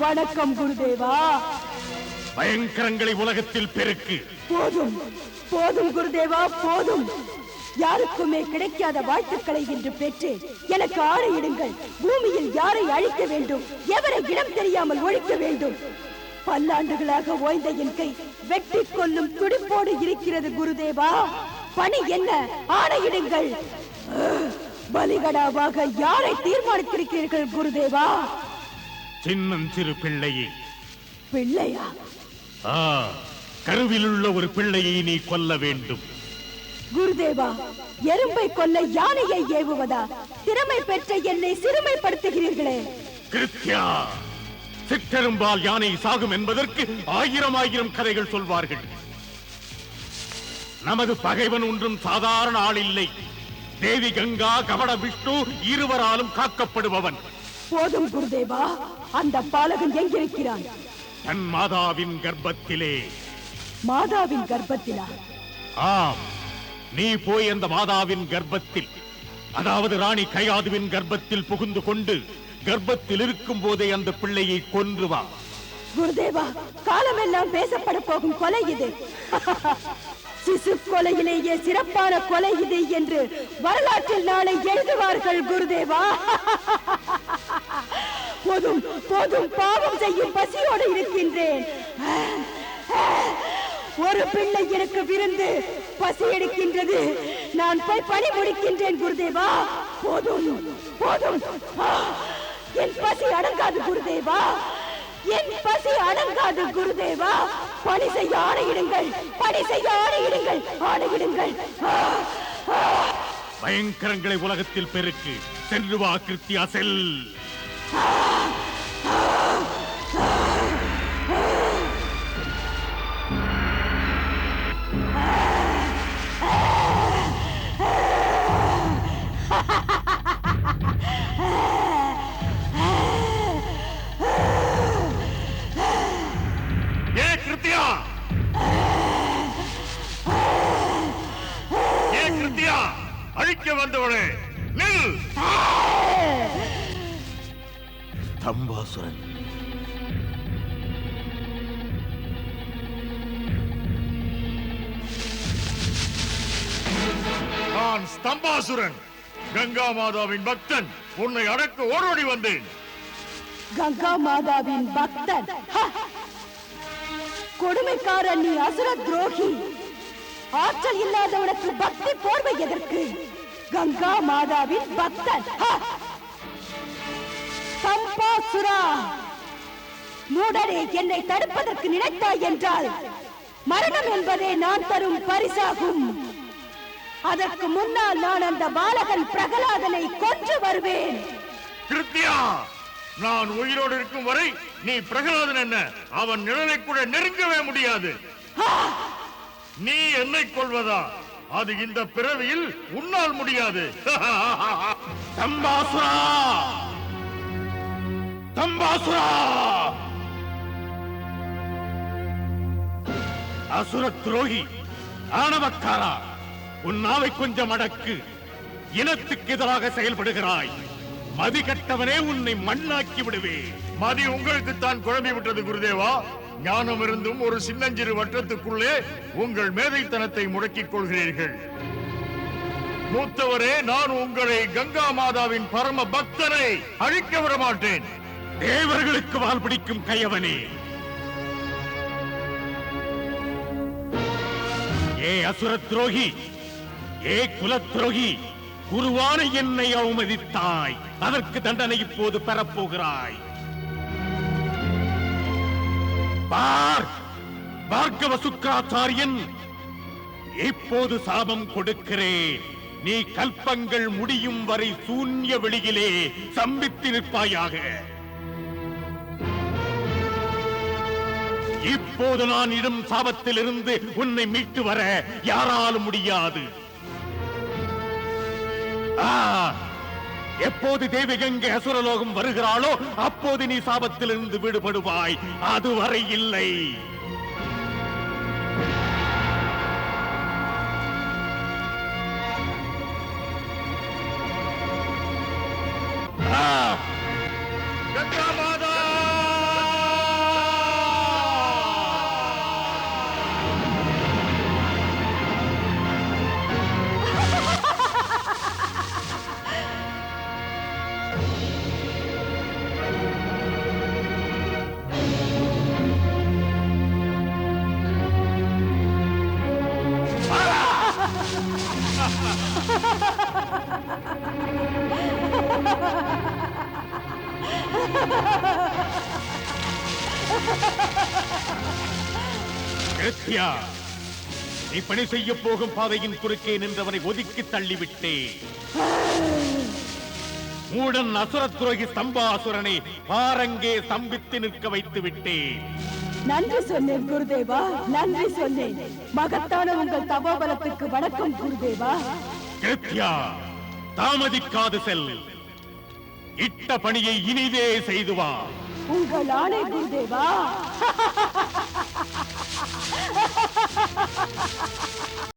வணக்கம் குருதேவா. பயங்கரங்களை உலகத்தில் பெருக்கு. போதும் போதும் குருதேவா போதும். யாருக்குமே கிடைக்காத வாழ்த்துக்களை இன்று பெற்று. எனக்கு ஆணையிடுங்கள் பூமியில் யாரை அழிக்க வேண்டும்? எவரை இடம் தெரியாமல் ஒழிக்க வேண்டும்? பல்லாண்டுகளாக ஓய்ந்த என் கை வெட்டி கொல்லும் துடிப்போடு இருக்கிறது குருதேவா. பணி என்ன? ஆணையிடுங்கள் பலிகடாவாக யாரை தீர்மானித்திருக்கிறீர்கள் குருதேவா? சின்னம் சிறு பிள்ளையை. பிள்ளையா? ஆ கருவிலுள்ள ஒரு பிள்ளையை நீ கொல்ல வேண்டும். குருதேவா எறும்பை கொல்ல யானையை ஏவுவதா? திறமை பெற்ற என்னை சிறுமைப்படுத்துகிறீர்களே. கிருத்தியா சிற்றெரும்பால் யானை சாகும் என்பதற்கு ஆயிரம் ஆயிரம் கதைகள் சொல்வார்கள். நமது பகைவன் ஒன்றும் சாதாரண ஆள் இல்லை. தேவி கங்கா கவட விஷ்ணு இருவராலும் காக்கப்படுபவன். போதும் குருதேவா. அந்த பாலகன் எங்கிருக்கிறான்? தன் மாதாவின் கர்ப்பத்திலே. மாதாவின் கர்ப்பத்திலா? ஆம். நீ போய் அந்த மாதாவின் கர்ப்பத்தில் அதாவது ராணி கையாதுவின் கர்ப்பத்தில் புகுந்து கொண்டு கர்ப்பத்தில் இருக்கும் போதே அந்த பிள்ளையை கொன்று வா. குருதேவா காலமெல்லாம் பேசப்பட போகும் கொலை இது. சிசு கொலையிலேயே சிறப்பான கொலை இது என்று வரலாற்றில் நாளை எழுதுவார்கள் குருதேவா. போதும் போதும் பாவம் செய்யும் பசியோடு இருக்கின்றேன். ஒரு பிள்ளை எனக்கு விருந்து பசி எடுக்கின்றது. நான் போய் பணி முடிக்கின்றேன் குருதேவா. போதும் போதும். ஆ, என் பசி அடங்காது குருதேவா. என் பசி அடங்காது குருதேவா. பணி செய்ய ஆணையிடுங்கள் பணி செய்ய ஆணையிடுங்கள் ஆணையிடுங்கள். பயங்கரங்களை உலகத்தில் பெருக்கு சென்று வா கிருத்தியா செல் அழிக்க வந்தவளே நில்! தம்பாசுரன். நான் ஸ்தம்பாசுரன். கங்கா மாதாவின் பக்தன். உன்னை அடக்க ஓடோடி வந்தேன். கங்கா மாதாவின் பக்தன். ஹ! கொடுமைக்காரன் நீ அசுர துரோகி. ஆற்றல் இல்லாதவனுக்கு பக்தி போர்வை எதற்கு? கங்கா மாதாவின் பக்தன். ஹ! சம்பாசுரா! மூடரே என்னை தடுப்பதற்கு நினைத்தாய் என்றால் மரணம் என்பதே நான் தரும் பரிசாகும். அதற்கு முன்னால் நான் அந்த பாலகன் பிரகலாதனை கொன்று வருவேன். கிருத்தியா நான் உயிரோடு இருக்கும் வரை நீ பிரகலாதன் என்ன? அவன் நிழலை கூட நெருங்கவே முடியாது. நீ என்னை கொள்வதா அது இந்த பிறவியில் உன்னால் முடியாது. தம்பாசுரா! தம்பாசுரா! அசுர துரோகி ஆணவக்காரா உன் நாவை கொஞ்சம் அடக்கு. இனத்துக்கு எதிராக செயல்படுகிறாய். மதி கட்டவனே உன்னை மண்ணாக்கி விடுவேன். மதி உங்களுக்கு தான் குழம்பி விட்டது குருதேவா. ஞானம் இருந்தும் ஒரு சின்னஞ்சிறு வட்டத்துக்குள்ளே உங்கள் மேதைத்தனத்தை முடக்கிக் கொள்கிறீர்கள். மூத்தவரே நான் உங்களை கங்கா மாதாவின் பரம பக்தனை அழிக்க விட மாட்டேன் தேவர்களுக்கு வால் பிடிக்கும் கையவனே. ஏ அசுர துரோகி ஏ குலத் துரோகி குருவான என்னை அவமதித்தாய். அதற்கு தண்டனை இப்போது பெறப்போகிறாய். பார். பார்கவ சுக்கராச்சாரியன் இப்போது சாபம் கொடுக்கிறேன். நீ கல்பங்கள் முடியும் வரை சூன்ய வெளியிலே சம்பித்து நிற்பாயாக. இப்போது நான் இடும் சாபத்திலிருந்து உன்னை மீட்டு வர யாராலும் முடியாது. ஆ எப்போது தேவிகங்கை அசுரலோகம் வருகிறாளோ அப்போது நீ சாபத்திலிருந்து விடுபடுவாய். அதுவரை இல்லை. நீ பணி செய்ய போகும் பாதையின் குறுக்கே நின்றவனை ஒதுக்கி தள்ளிவிட்டேன். மூடன் அசுரத் துரோகி சம்பாசுரனை பாரங்கே சம்பித்து நிற்க வைத்து விட்டேன் நன்றி சொன்னேன் குருதேவா. நன்றி சொன்னேன். மகத்தான உங்கள் தபோபலத்துக்கு வணக்கம் குருதேவா. கிருத்தியா தாமதிக்காது செல். இட்ட பணியை இனிதே செய்து வா. உங்கள் ஆணை குருதேவா.